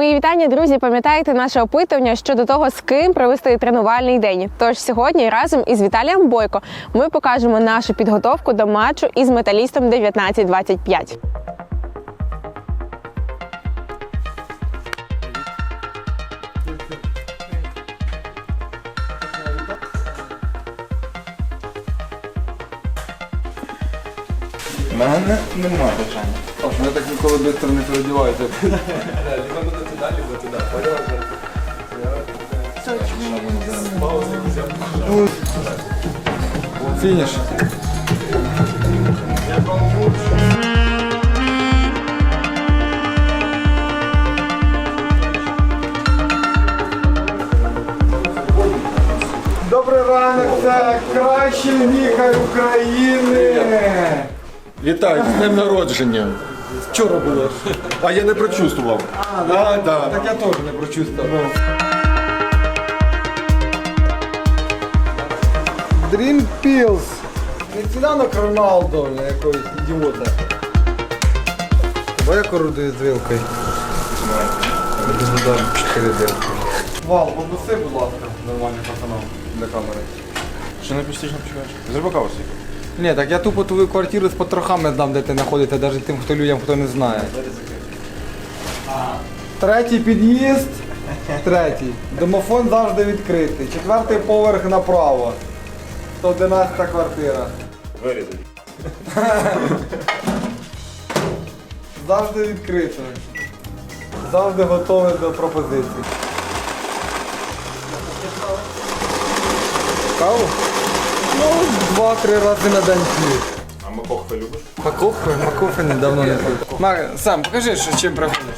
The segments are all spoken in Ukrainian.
Мої вітання, друзі. Пам'ятаєте наше опитування щодо того, з ким провести тренувальний день. Тож сьогодні разом із Віталієм Бойко ми покажемо нашу підготовку до матчу із металістом 1925. Мене нема бажання. Аж вони так ніколи швидко не переодіваються. Фініш. Добрий ранок, це кращий лікар України. Вітаю, з днем народження. Вчора було. А я не прочувствував. А, да, да. Так я теж не прочувствував. Dream Pills. Не ціданок Роналдо, а якогось ідіота. Давай я корудую з вилкою. Дам 4 дирки. Вал, подноси, будь ласка, нормальний пацанам для камери. Що не пістично почуваєш? Зроби каву собі. Ні, так я тупо твою квартиру з потрохами знам, де ти знаходиться, навіть тим, хто людям, хто не знає. Третій під'їзд. Третій. Домофон завжди відкритий. Четвертий поверх направо. 111 квартира. Вирізати. Завжди відкрито. Завжди готовий до пропозицій. Каву? Ну, два-три рази на день п'ю. А макохи любиш? Макофи? Макофи недавно не пив. Мар, сам покажи, що чим приходиш.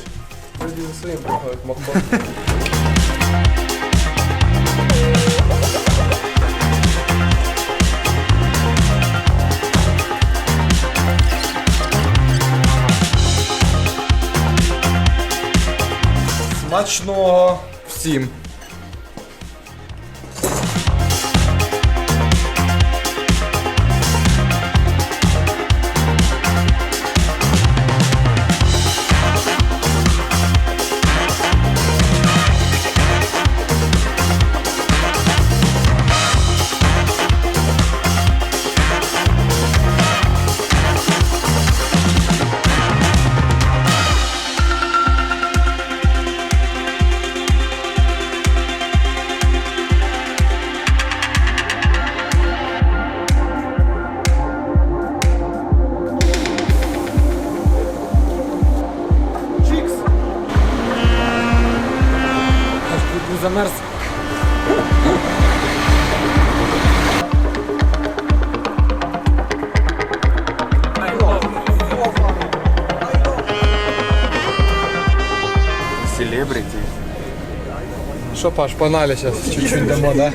Смачного всім. Не замерз. Селебрити. Що, Паш, погнали зараз, чуть-чуть дамо, да?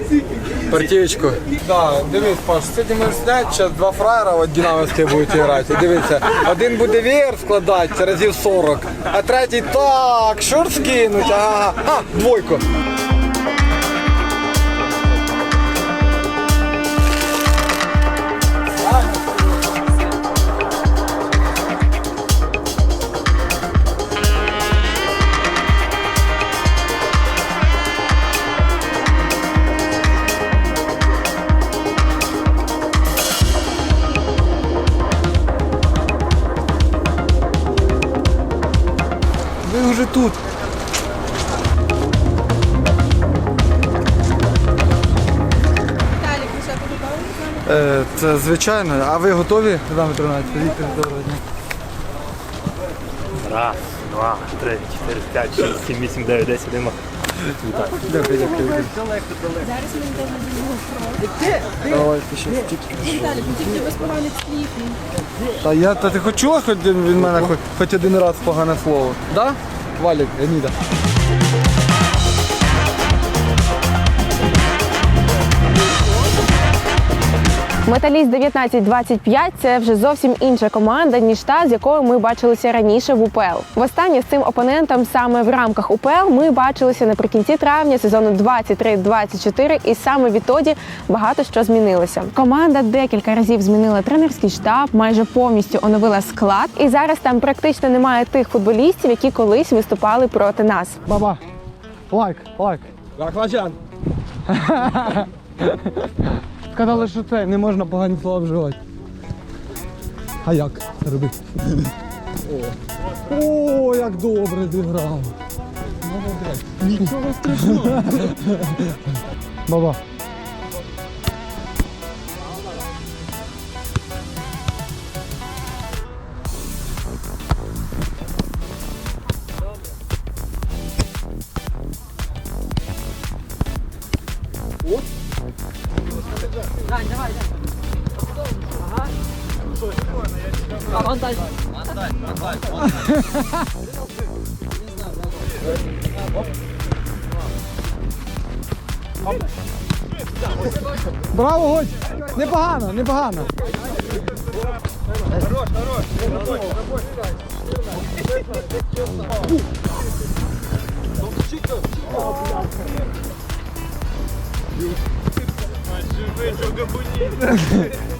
Партієчку. Да, дивись, Паш, сьогодні ми снять, зараз два фраєра от динамовські будуть грати. Дивіться, один буде веєр складати разів 40, а третій так, шорт скинуть, ага, а, двойку. Тут. Е, це звичайно. А ви готові нами тренуватися? Віктор, доброго дня. Раз, два, три, чотири, п'ять, шість, сім, вісім, дев'ять, десять, один. Дякую, дякую. Зараз ми йдемо до нього. Давайте ще тільки. Віталік, ну тільки без поганих слів. Та я та ти хоч чула хоч від мене хоч, хоч один раз погане слово? Да? Валік, Еніда. Металіст 1925 – це вже зовсім інша команда, ніж та, з якою ми бачилися раніше в УПЛ. Востаннє з цим опонентом саме в рамках УПЛ ми бачилися наприкінці травня сезону 23-24, і саме відтоді багато що змінилося. Команда декілька разів змінила тренерський штаб, майже повністю оновила склад, і зараз там практично немає тих футболістів, які колись виступали проти нас. Баба, лайк, лайк. Баклажан. Сказали, що це не можна погані слова вживати. А як це робити? О, О, як добре зіграв. Молодець. Нічого страшного. Баба. Монтаж. Монтаж, монтаж, монтаж. Браво, Годь! Непогано, непогано. Хорош, хорош.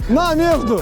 На, между!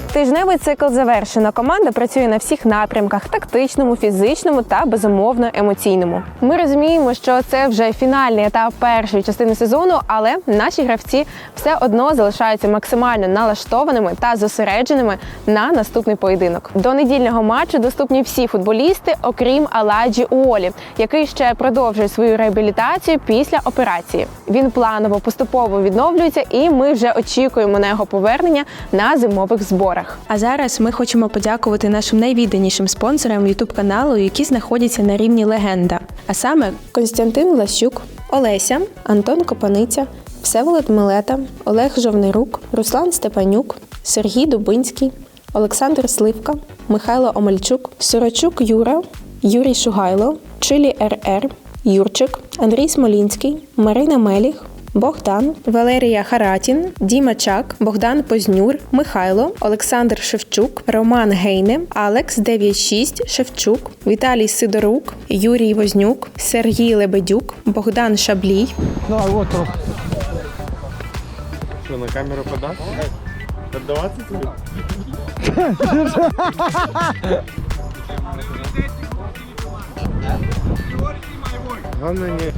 Тижневий цикл завершено. Команда працює на всіх напрямках: тактичному, фізичному та безумовно емоційному. Ми розуміємо, що це вже фінальний етап першої частини сезону, але наші гравці все одно залишаються максимально налаштованими та зосередженими на наступний поєдинок. До недільного матчу доступні всі футболісти, окрім Аладжі Уолі, який ще продовжує свою реабілітацію після операції. Він планово поступово відновлюється, і ми вже очікуємо на його повернення на зимових зборах. А зараз ми хочемо подякувати нашим найвідданішим спонсорам youtube каналу, які знаходяться на рівні легенда. А саме Константин Лащук, Олеся, Антон Копаниця, Всеволод Милета, Олег Жовнирук, Руслан Степанюк, Сергій Дубинський, Олександр Сливка, Михайло Омельчук, Сорочук Юра, Юрій Шугайло, Чилі РР, Юрчик, Андрій Смолінський, Марина Меліх, Богдан, Валерія Харатін, Діма Чак, Богдан Познюр, Михайло, Олександр Шевчук, Роман Гейне, Алекс 96, Шевчук, Віталій Сидорук, Юрій Вознюк, Сергій Лебедюк, Богдан Шаблій, Давай, от трохи. Що, на камеру подати? Поддаватися тобі? Главное не...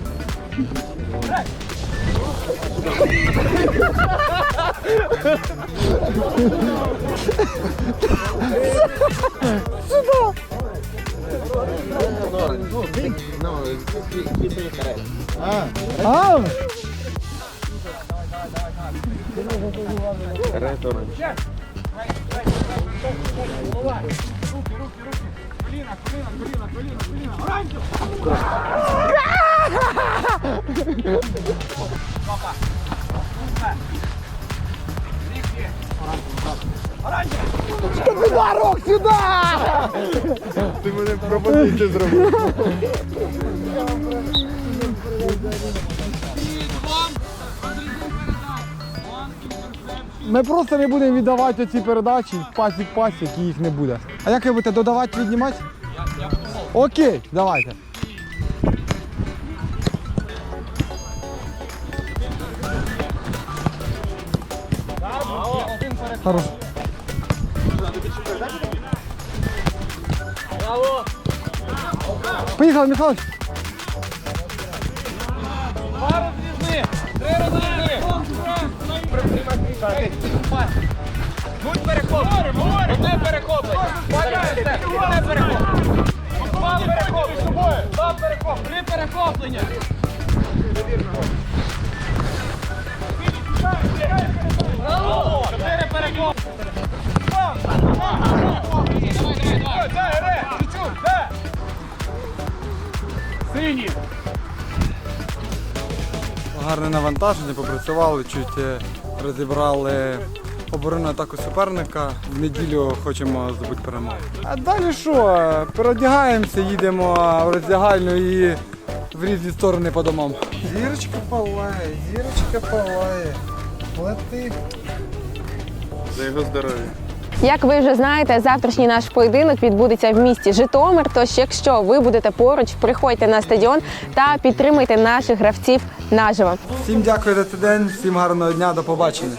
А, Ти мене пропозицію зробив. Ми просто не будемо віддавати ці передачі пасік пасік і їх не буде. А як ви будете додавати, віднімати? Окей, давайте. Хорош. Поїхали, Михайлович. Будь перехоплений. Буде перехоплений. Буде перехоплений. Два перехоплення. Два перехоплення. Три перехоплення. Сині. Гарне навантаження, попрацювали, чуть е, розібрали оборону атаку суперника. В неділю хочемо здобути перемогу. А далі що? Переодягаємося, їдемо в роздягальну і в різні сторони по домам. Зірочка палає, зірочка палає. Лети. За його здоров'я. Як ви вже знаєте, завтрашній наш поєдинок відбудеться в місті Житомир. Тож, якщо ви будете поруч, приходьте на стадіон та підтримуйте наших гравців наживо. Всім дякую за цей день, всім гарного дня, до побачення.